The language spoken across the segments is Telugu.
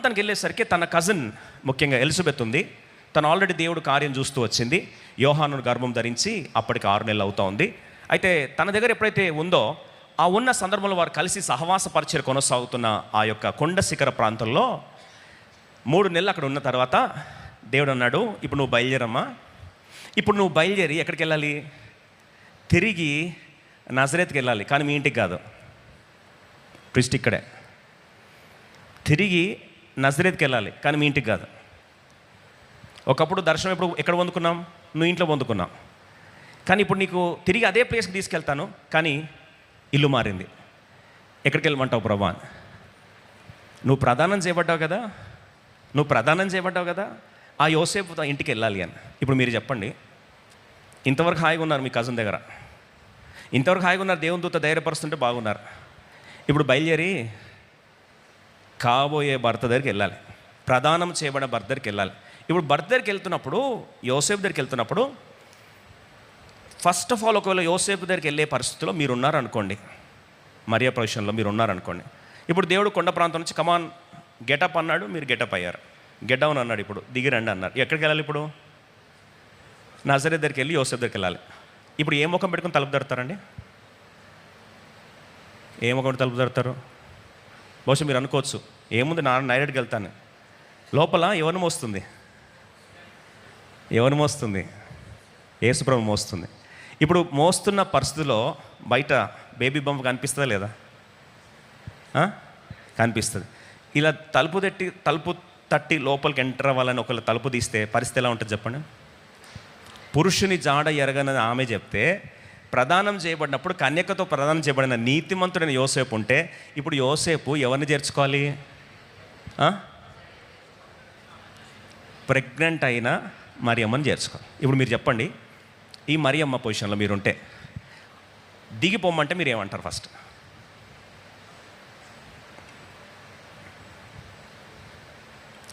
ప్రాంతానికి వెళ్ళేసరికి తన కజిన్ ముఖ్యంగా ఎలిజబెత్ ఉంది. తను ఆల్రెడీ దేవుడు కార్యం చూస్తూ వచ్చింది. యోహాను గర్భం ధరించి అప్పటికి ఆరు నెలలు అవుతా ఉంది. అయితే తన దగ్గర ఎప్పుడైతే ఉందో ఆ ఉన్న సందర్భంలో వారు కలిసి సహవాస పరిచయం కొనసాగుతున్న ఆ యొక్క కొండ శిఖర ప్రాంతంలో మూడు నెలలు అక్కడ ఉన్న తర్వాత దేవుడు అన్నాడు ఇప్పుడు నువ్వు బయలుదేరమ్మా. ఇప్పుడు నువ్వు బయలుదేరి ఎక్కడికి వెళ్ళాలి? తిరిగి నజరేత్కి వెళ్ళాలి. కానీ మీ ఇంటికి కాదు. ట్విస్ట్ ఇక్కడే. తిరిగి నజరేత్కి వెళ్ళాలి కానీ మీ ఇంటికి కాదు. ఒకప్పుడు దర్శనం ఎప్పుడు ఎక్కడ పొందుకున్నాం? నువ్వు ఇంట్లో పొందుకున్నాం కానీ ఇప్పుడు నీకు తిరిగి అదే ప్లేస్కి తీసుకెళ్తాను కానీ ఇల్లు మారింది. ఎక్కడికి వెళ్ళమంటావు ప్రభా? నువ్వు ప్రధానం చేయబడ్డావు కదా? నువ్వు ప్రధానం చేయబడ్డావు కదా? ఆ యోసేపు ఇంటికి వెళ్ళాలి అని. ఇప్పుడు మీరు చెప్పండి ఇంతవరకు హాయిగా ఉన్నారు మీ కజిన్ దగ్గర? ఇంతవరకు హాయిగా ఉన్నారు దేవుని దూత ధైర్యపరుస్తుంటే బాగున్నారు. ఇప్పుడు బయలుదేరి కాబోయే భర్త దగ్గరికి వెళ్ళాలి. ప్రధానం చేయబడిన భర్త దగ్గరికి వెళ్ళాలి. ఇప్పుడు భర్త దగ్గరికి వెళ్తున్నప్పుడు యోసేపు దగ్గరికి వెళ్తున్నప్పుడు ఫస్ట్ ఆఫ్ ఆల్ ఒకవేళ యోసేపు దగ్గరికి వెళ్ళే పరిస్థితిలో మీరు ఉన్నారనుకోండి మరియా ప్రొఫెషన్లో మీరు ఉన్నారనుకోండి ఇప్పుడు దేవుడు కొండ ప్రాంతం నుంచి కమాన్ గెటప్ అన్నాడు మీరు గెటప్ అయ్యారు. గెట్ డౌన్ అన్నాడు ఇప్పుడు. దిగిరండి అన్నారు. ఎక్కడికి వెళ్ళాలి ఇప్పుడు? నజరే దగ్గరికి వెళ్ళి యోసేపు దగ్గరికి వెళ్ళాలి. ఇప్పుడు ఏ ముఖం పెట్టుకుని తలుపు తడతారండి? ఏ ముఖం తలుపు తడతారు? బహుశా మీరు అనుకోవచ్చు ఏముంది నా నైరెడ్కి వెళ్తాను. లోపల ఎవరిని మోస్తుంది? ఎవరిని మోస్తుంది? యేసుప్రభు మోస్తుంది. ఇప్పుడు మోస్తున్న పరిస్థితిలో బయట బేబీ బొమ్మ కనిపిస్తుందా లేదా? కనిపిస్తుంది. ఇలా తలుపు తట్టి తలుపు తట్టి లోపలికి ఎంటర్ అవ్వాలని ఒకళ్ళు తలుపు తీస్తే పరిస్థితి ఎలా ఉంటుంది చెప్పండి? పురుషుని జాడ ఎరగనని ఆమె చెప్తే ప్రదానం చేయబడినప్పుడు కన్యకతో ప్రదానం చేయబడిన నీతిమంతుడైన యోసేపు ఉంటే ఇప్పుడు యోసేపు ఎవరిని చేర్చుకోవాలి? ప్రెగ్నెంట్ అయిన మరియమ్మని చేర్చుకోవాలి. ఇప్పుడు మీరు చెప్పండి ఈ మరియమ్మ పొజిషన్లో మీరుంటే దిగిపోమంటే మీరు ఏమంటారు ఫస్ట్?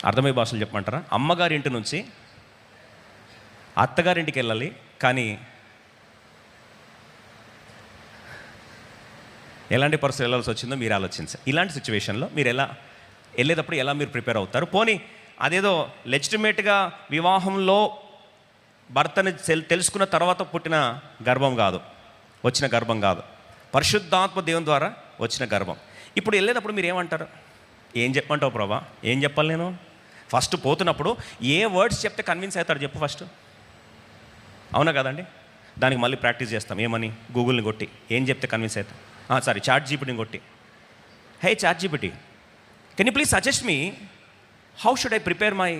అర్థమయ్యే భాషలు చెప్పమంటారా? అమ్మగారి ఇంటి నుంచి అత్తగారింటికి వెళ్ళాలి కానీ ఎలాంటి పరిస్థితి వెళ్ళాల్సి వచ్చిందో మీరు ఆలోచించాలి ఇలాంటి సిచ్యువేషన్లో మీరు ఎలా వెళ్ళేటప్పుడు ఎలా మీరు ప్రిపేర్ అవుతారు? పోనీ అదేదో లెజిటిమేట్గా వివాహంలో భర్తని తెలుసుకున్న తర్వాత పుట్టిన గర్భం కాదు. వచ్చిన గర్భం కాదు. పరిశుద్ధాత్మ దేవుని ద్వారా వచ్చిన గర్భం. ఇప్పుడు వెళ్ళేటప్పుడు మీరు ఏమంటారు? ఏం చెప్పమంటావు ప్రభా? ఏం చెప్పాలి నేను? ఫస్ట్ పోతున్నప్పుడు ఏ వర్డ్స్ చెప్తే కన్విన్స్ అవుతాడు చెప్పు ఫస్ట్ అవునా కదండి? దానికి మళ్ళీ ప్రాక్టీస్ చేస్తాం. ఏమని? గూగుల్ని కొట్టి ఏం చెప్తే కన్విన్స్ అవుతాం సారీ చాట్ జీపీటీని కొట్టి. Hey chat GPT can you please suggest me how should I prepare my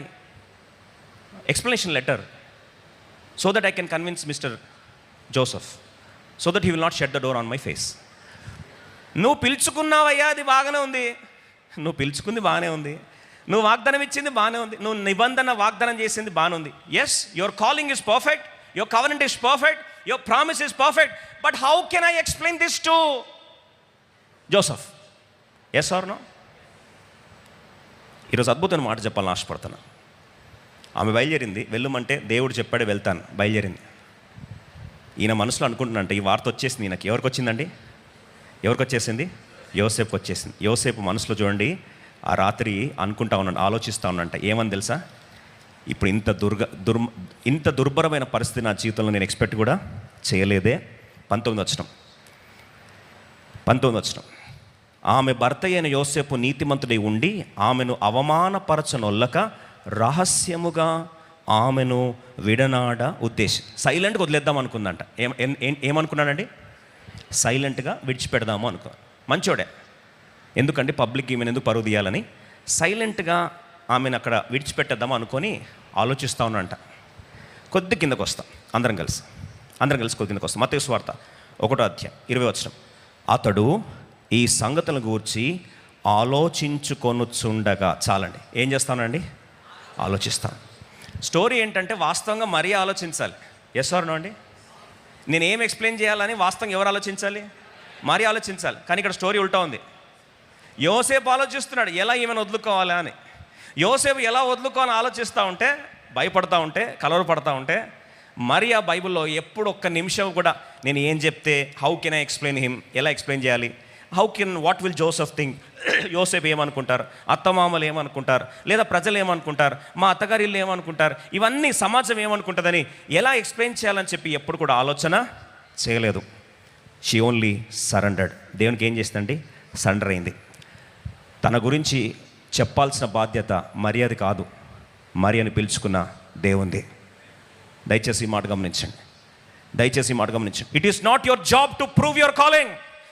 explanation letter so that I can convince mister Joseph so that he will not shut the door on my face నువ్వు పిలుచుకున్నావయ్యా అది బాగానే ఉంది. నువ్వు పిలుచుకుంది బాగానే ఉంది. నువ్వు వాగ్దానం ఇచ్చింది బాగానే ఉంది. నువ్వు నిబంధన వాగ్దానం చేసింది బాగానే ఉంది. Yes your calling is perfect your covenant is perfect your promise is perfect but how can I explain this to Joseph. Yes or no ఈరోజు అద్భుతమైన మాట చెప్పాలని ఆశపడుతున్నా. ఆమె బయలుదేరింది వెళ్ళమంటే దేవుడు చెప్పాడు వెళ్తాను బయలుదేరింది. ఈయన మనసులో అనుకుంటున్నంట ఈ వార్త వచ్చేసింది ఈయనకి. ఎవరికి వచ్చిందండి? ఎవరికి వచ్చేసింది? యోసేపు వచ్చేసింది. యోసేపు మనసులో చూడండి ఆ రాత్రి అనుకుంటా ఉన్నాను ఆలోచిస్తూ ఉన్నంట ఏమని తెలుసా? ఇప్పుడు ఇంత దుర్గ దుర్ ఇంత దుర్భరమైన పరిస్థితి నా జీవితంలో నేను ఎక్స్పెక్ట్ కూడా చేయలేదే. పంతొమ్మిది వచ్చినాం. పంతొమ్మిది వచ్చినాం. ఆమె భర్త అయిన యోసేపు నీతిమంతుడై ఉండి ఆమెను అవమానపరచనొల్లక రహస్యముగా ఆమెను విడనాడ ఉద్దేశం సైలెంట్గా వదిలేద్దాం అనుకుందంట. ఏం ఏమనుకున్నాడండి? సైలెంట్గా విడిచిపెడదాము అనుకో మంచోడే. ఎందుకంటే పబ్లిక్ ఈమెను ఎందుకు పరువు తీయాలని? సైలెంట్గా ఆమెను అక్కడ విడిచిపెట్టేద్దాం అనుకొని ఆలోచిస్తూ ఉన్నంట కొద్ది కిందకు వస్తాం అందరం కలిసి. అందరం కలిసి కొద్ది కిందకు వస్తాం. మత స్వార్త ఒకటో అధ్యాయం ఇరవై వచ్చిన అతడు ఈ సంగతులను గూర్చి ఆలోచించుకొనుచుండగా. చాలండి. ఏం చేస్తానండి? ఆలోచిస్తాను స్టోరీ ఏంటంటే వాస్తవంగా మరీ ఆలోచించాలి. ఎస్ అండి? నేను ఏం ఎక్స్ప్లెయిన్ చేయాలని వాస్తవంగా ఎవరు ఆలోచించాలి? మరీ ఆలోచించాలి. కానీ ఇక్కడ స్టోరీ ఉల్టా ఉంది. యోసేపు ఆలోచిస్తున్నాడు ఎలా ఈమెను వదులుకోవాలి అని. యోసేపు ఎలా వదులుకోవాలని ఆలోచిస్తూ ఉంటే భయపడతా ఉంటే కలవరపడతా ఉంటే మరి ఆ బైబిల్లో ఎప్పుడు ఒక్క నిమిషం కూడా నేను ఏం చెప్తే how can I explain him ఎలా ఎక్స్ప్లెయిన్ చేయాలి? How can what will Joseph think యోసేపు ఏమనుకుంటారు? అత్తమామలు ఏమనుకుంటారు? లేదా ప్రజలు ఏమనుకుంటారు? మా అత్తగారి ఇల్లు ఏమనుకుంటారు? ఇవన్నీ సమాజం ఏమనుకుంటుందని ఎలా ఎక్స్ప్లెయిన్ చేయాలని చెప్పి ఎప్పుడు కూడా ఆలోచన చేయలేదు. షీ ఓన్లీ సరెండర్డ్ దేవునికి ఏం చేస్తుందండి సరెండర్ అయింది. తన గురించి చెప్పాల్సిన బాధ్యత మర్యాద కాదు. మరి అని పిలుచుకున్న దేవుంది. దయచేసి ఈ మాట గమనించండి. దయచేసి ఈ మాట గమనించండి. It is not your job to prove your calling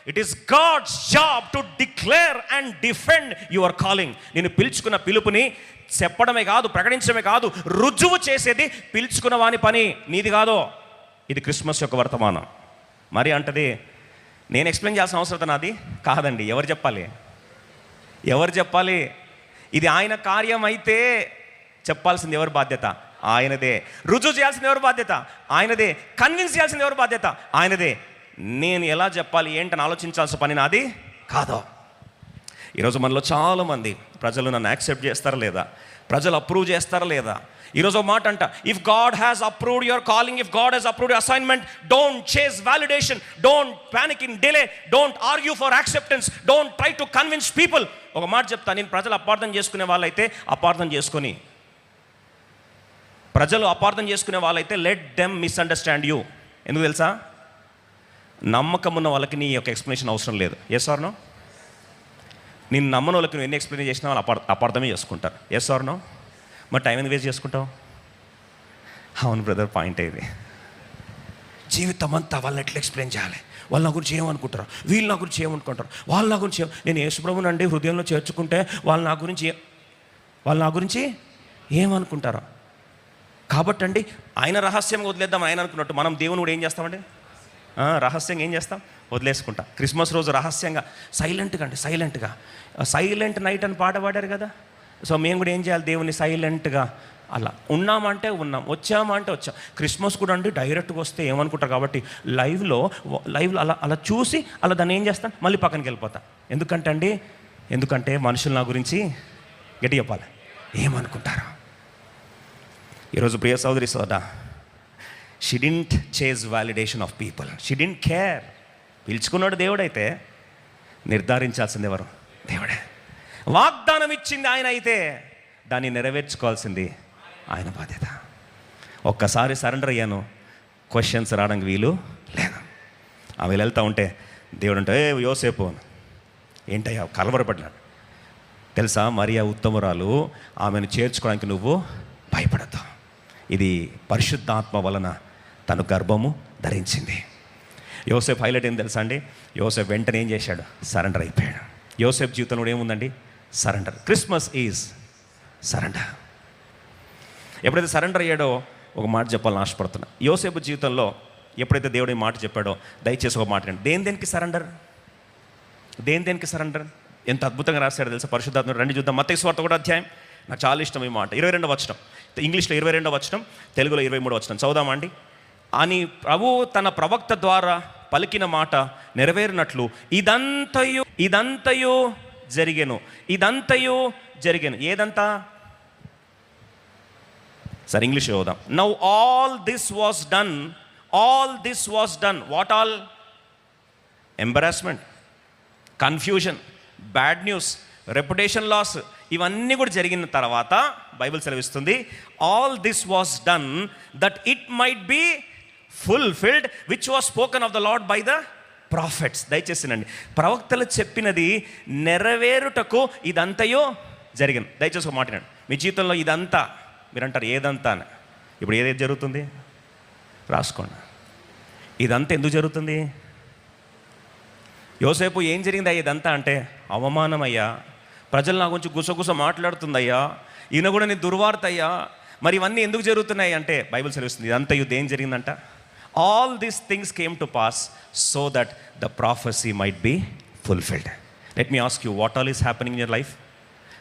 it is God's job to declare and defend your calling నేను పిలుచుకున్న పిలుపుని చెప్పడమే కాదు ప్రకటించడమే కాదు రుజువు చేసేది పిలుచుకున్న వాని పని. నీది కాదో? ఇది క్రిస్మస్ యొక్క వర్తమానం. మరి అంటది నేను ఎక్స్ప్లెయిన్ చేయాల్సిన అవసరం నాది? కాదండి ఎవరు చెప్పాలి? ఎవరు చెప్పాలి? ఇది ఆయన కార్యం అయితే చెప్పాల్సింది ఎవరి బాధ్యత? ఆయనదే. రుజువు చేయాల్సింది ఎవరి బాధ్యత? ఆయనదే. కన్విన్స్ చేయాల్సింది ఎవరి బాధ్యత? ఆయనదే. నేను ఎలా చెప్పాలి ఏంటని ఆలోచించాల్సిన పని నాది కాదో. ఈరోజు మనలో చాలామంది ప్రజలు నన్ను యాక్సెప్ట్ చేస్తారా లేదా? ప్రజలు అప్రూవ్ చేస్తారా లేదా? ఈరోజు ఒక మాట అంట if God has approved your calling if God has approved assignment don't chase validation don't panic in delay don't argue for acceptance don't try to convince people ఒక మాట చెప్తాను నేను ప్రజలు అపార్థం చేసుకునే వాళ్ళైతే అపార్థం చేసుకొని ప్రజలు అపార్థం చేసుకునే వాళ్ళైతే లెట్ దెమ్ మిస్అండర్స్టాండ్ యూ ఎందుకు తెలుసా? నమ్మకం ఉన్న వాళ్ళకి నీ యొక్క ఎక్స్ప్లెనేషన్ అవసరం లేదు. ఎస్ ఆర్ నేను నమ్మని వాళ్ళకి నువ్వు ఎన్ని ఎక్స్ప్లెయిన్ చేసినా వాళ్ళు అపార్ అపార్థమే చేసుకుంటారు. ఎస్ ఆర్ మరి టైం ఎందుకు వేస్ట్ చేసుకుంటావు? అవును బ్రదర్ పాయింట్ ఇది. జీవితం అంతా వాళ్ళని ఎట్లా ఎక్స్ప్లెయిన్ చేయాలి? వాళ్ళ నా గురించి ఏమనుకుంటారు? వీళ్ళు నా గురించి ఏమనుకుంటారు? వాళ్ళ నా గురించి నేను యేసుప్రభుని అండి హృదయంలో చేర్చుకుంటే వాళ్ళు నా గురించి వాళ్ళ వాళ్ళు నా గురించి ఏమనుకుంటారు? కాబట్టండి ఆయన రహస్యంగా వదిలేద్దాం ఆయన అనుకున్నట్టు మనం దేవుని కూడా ఏం చేస్తామండి? రహస్యంగా ఏం చేస్తాం? వదిలేసుకుంటాం. క్రిస్మస్ రోజు రహస్యంగా సైలెంట్గా అండి సైలెంట్గా. సైలెంట్ నైట్ అని పాట పాడారు కదా? సో మేము కూడా ఏం చేయాలి? దేవుని సైలెంట్గా అలా. ఉన్నామంటే ఉన్నాం వచ్చామంటే వచ్చాం. క్రిస్మస్ కూడా అండి డైరెక్ట్గా వస్తే ఏమనుకుంటారు కాబట్టి లైవ్లో లైవ్లో అలా అలా చూసి అలా దాన్ని ఏం చేస్తాను మళ్ళీ పక్కనకి వెళ్ళిపోతాను ఎందుకంటే అండి ఎందుకంటే మనుషులు నా గురించి గట్టి చెప్పాలి. ఏమనుకుంటారు? ఈరోజు ప్రియ సోదరి సోదా she didn't chase validation of people she didn't care పిలుచుకున్నాడు దేవుడైతే నిర్ధారించాల్సింది ఎవరు? దేవుడే. వాగ్దానం ఇచ్చింది ఆయన అయితే దాన్ని నెరవేర్చుకోవాల్సింది ఆయన బాధ్యత. ఒక్కసారి సరెండర్ అయ్యాను. క్వశ్చన్స్ రావడానికి వీలు లేదు. ఆమె వెళ్తూ ఉంటే దేవుడు అంటే ఏ యోసేపు ఏంటయ్యా? కలవరపడ్డాడు తెలుసా మరియా ఉత్తమురాలు ఆమెను చేర్చుకోవడానికి నువ్వు భయపడద్దు. ఇది పరిశుద్ధాత్మ వలన తను గర్భము ధరించింది. యోసేఫ్ హైలైట్ ఏం తెలుసా అండి? యోసేఫ్ వెంటనే ఏం చేశాడు? సరెండర్ అయిపోయాడు. యోసేఫ్ జీవితంలో కూడా ఏముందండి? సరెండర్. Christmas is surrender. ఎప్పుడైతే సరెండర్ అయ్యాడో ఒక మాట చెప్పాలని ఆశపడుతున్నా. యోసేపు జీవితంలో ఎప్పుడైతే దేవుడు ఈ మాట చెప్పాడో దయచేసి ఒక మాట దేని దేనికి సరెండర్? దేని దేనికి సరెండర్? ఎంత అద్భుతంగా రాశాడు తెలుసా? పరిశుద్ధాత్మ రండి చూద్దాం. మత స్వార్థ కూడా అధ్యాయం. నాకు చాలా ఇష్టం ఈ మాట. ఇరవై రెండవ వచనం. ఇంగ్లీష్లో ఇరవై రెండవ వచనం తెలుగులో ఇరవై మూడవ వచనం. చదుదామా అండి? అని ప్రభు తన ప్రవక్త ద్వారా పలికిన మాట నెరవేరినట్లు ఇదంతయు ఇదంతయు జరిగెను ఇదంతయు జరిగెను. ఏదంతా? సరే ఇంగ్లీష్ చదువుదాం. Now all this was done all this was done what all embarrassment confusion bad news reputation loss ఇవన్నీ కూడా జరిగిన తర్వాత బైబిల్ సెలవిస్తుంది all this was done that it might be fulfilled which was spoken of the Lord by the prophets దయచేసినండి. ప్రవక్తలు చెప్పినది నెరవేరుటకు ఇదంతయో జరిగింది. దయచేసి ఒక మాట మీ జీవితంలో ఇదంతా మీరు అంటారు ఏదంతా అని. ఇప్పుడు ఏదైతే జరుగుతుంది? రాసుకోండి. ఇదంతా ఎందుకు జరుగుతుంది? యోసేపు ఏం జరిగింది అయ్యా ఇదంతా అంటే అవమానం అయ్యా. ప్రజలు నా గురించి గుసగుస మాట్లాడుతుందయ్యా. ఈయన కూడా నేను దుర్వార్త అయ్యా. మరి ఇవన్నీ ఎందుకు జరుగుతున్నాయి అంటే బైబిల్ సెలవుస్తుంది ఇదంతా యుద్ధం ఏం జరిగిందంట? All these things came to pass so that the prophecy might be fulfilled let me ask you what all is happening in your life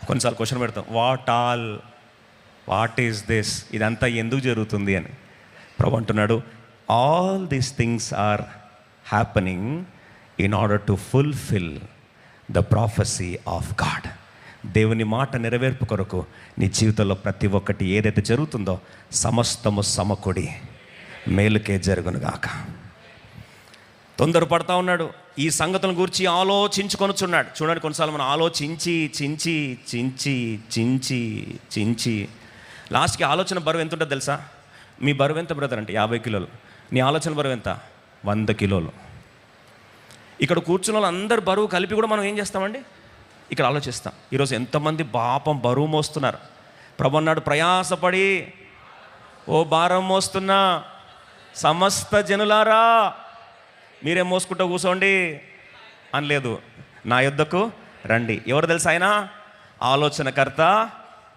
కొన్నిసార్లు క్వశ్చన్ పెడతాం. What all what is this ఇదంతా ఎందుకు జరుగుతుంది అని. ప్రభు అంటున్నాడు all these things are happening in order to fulfill the prophecy of God దేవుని మాట నెరవేర్పు కొరకు నీ జీవితంలో ప్రతి ఒక్కటి ఏదైతే జరుగుతుందో సమస్తము సమకుడి మేలుకే జరుగునుగాక. తొందరపడతా ఉన్నాడు. ఈ సంగతులను గురించి ఆలోచించుకొనుచున్నాడు. చూడండి కొన్నిసార్లు మనం ఆలోచించి చించి చించి చించి చించి. లాస్ట్కి ఆలోచన బరువు ఎంత ఉంటుందో తెలుసా? మీ బరువు ఎంత బ్రదర్ అంటే యాభై కిలోలు. నీ ఆలోచన బరువు ఎంత? వంద కిలోలు. ఇక్కడ కూర్చున్న వాళ్ళందరు బరువు కలిపి కూడా మనం ఏం చేస్తామండి? ఇక్కడ ఆలోచిస్తాం. ఈరోజు ఎంతమంది పాపం బరువు మోస్తున్నారు. ప్రభు అన్నాడు ప్రయాసపడి ఓ భారం మోస్తున్నా సమస్త జనులారా మీరేం మోసుకుంటూ కూర్చోండి అనలేదు నా యుద్ధకు రండి. ఎవరు తెలుసు ఆయన? ఆలోచనకర్త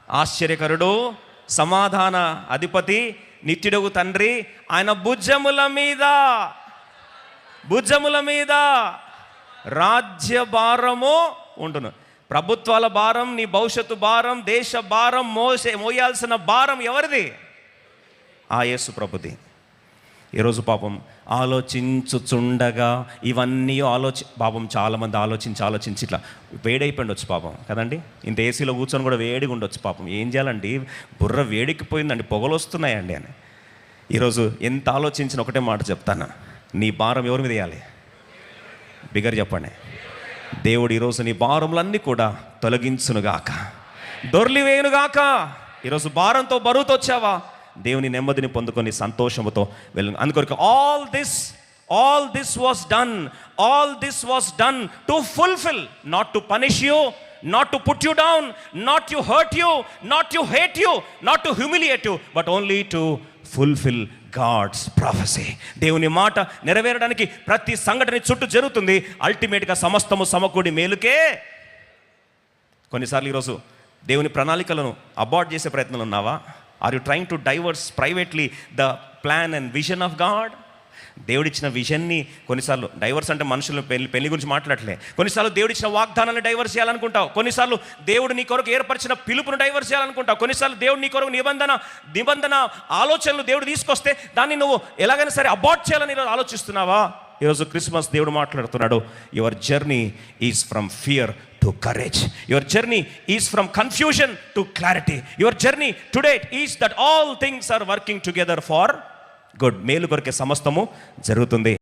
ఆశ్చర్యకరుడు సమాధాన అధిపతి నిత్యుడగు తండ్రి ఆయన భుజముల మీద భుజముల మీద రాజ్య భారము ఉండును. ప్రభుత్వాల భారం నీ భవిష్యత్తు భారం దేశ భారం మోసే మోయాల్సిన భారం ఎవరిది? ఆ యేసు ప్రభుది. ఈరోజు పాపం ఆలోచించుచుండగా ఇవన్నీ ఆలోచి పాపం చాలామంది ఆలోచించి ఆలోచించి ఇట్లా వేడైపోయిండొచ్చు పాపం. కదండి? ఇంత ఏసీలో కూర్చొని కూడా వేడిగా ఉండొచ్చు పాపం. ఏం చేయాలండి? బుర్ర వేడికిపోయిందండి పొగలు వస్తున్నాయండి అని. ఈరోజు ఎంత ఆలోచించిన ఒకటే మాట చెప్తాను. నీ భారం ఎవరి మీద వేయాలి? బిగర్ చెప్పండి. దేవుడు ఈరోజు నీ భారములన్నీ కూడా తొలగించునుగాక. దొర్లివేయునుగాక. ఈరోజు భారంతో బరువుతో వచ్చావా? దేవుని నెమ్మదిని పొందుకొని సంతోషముతో వెళ్ళు అందుకొరకు all this all this was done all this was done to fulfill not to punish you not to put you down not you hurt you not you hate you not to humiliate you but only to fulfill God's prophecy దేవుని మాట నెరవేరడానికి ప్రతి సంఘటన చుట్టూ జరుగుతుంది. అల్టిమేట్గా సమస్తము సమకూడి మేలుకే. కొన్నిసార్లు ఈరోజు దేవుని ప్రణాళికలను అబార్ట్ చేసే ప్రయత్నంలో ఉన్నావా? Are you trying to divorce privately the plan and vision of God దేవుడిచ్చిన విజన్ని కొన్నిసార్లు డైవర్స్ అంటే మనుషులు పెళ్ళి పెళ్ళి గురించి మాట్లాడలే కొన్నిసార్లు దేవుడిచ్చిన వాగ్దానాన్ని డైవర్స్ చేయాలనుకుంటావు. కొన్నిసార్లు దేవుడు నీ కొరకు ఏర్పరిచిన పిలుపును డైవర్స్ చేయాలనుకుంటావు. కొన్నిసార్లు దేవుడు నీ కొరకు నిబంధన నిబంధన ఆలోచనలు దేవుడు తీసుకొస్తే దాన్ని నువ్వు ఎలాగైనా సరే అబార్ట్ చేయాలని ఆలోచిస్తున్నావా? ఈరోజు క్రిస్మస్ దేవుడు మాట్లాడుతున్నాడు. Your journey is from fear to courage your journey is from confusion to clarity your journey today is that all things are working together for good మేలు కొరికే సమస్తము జరుగుతుంది.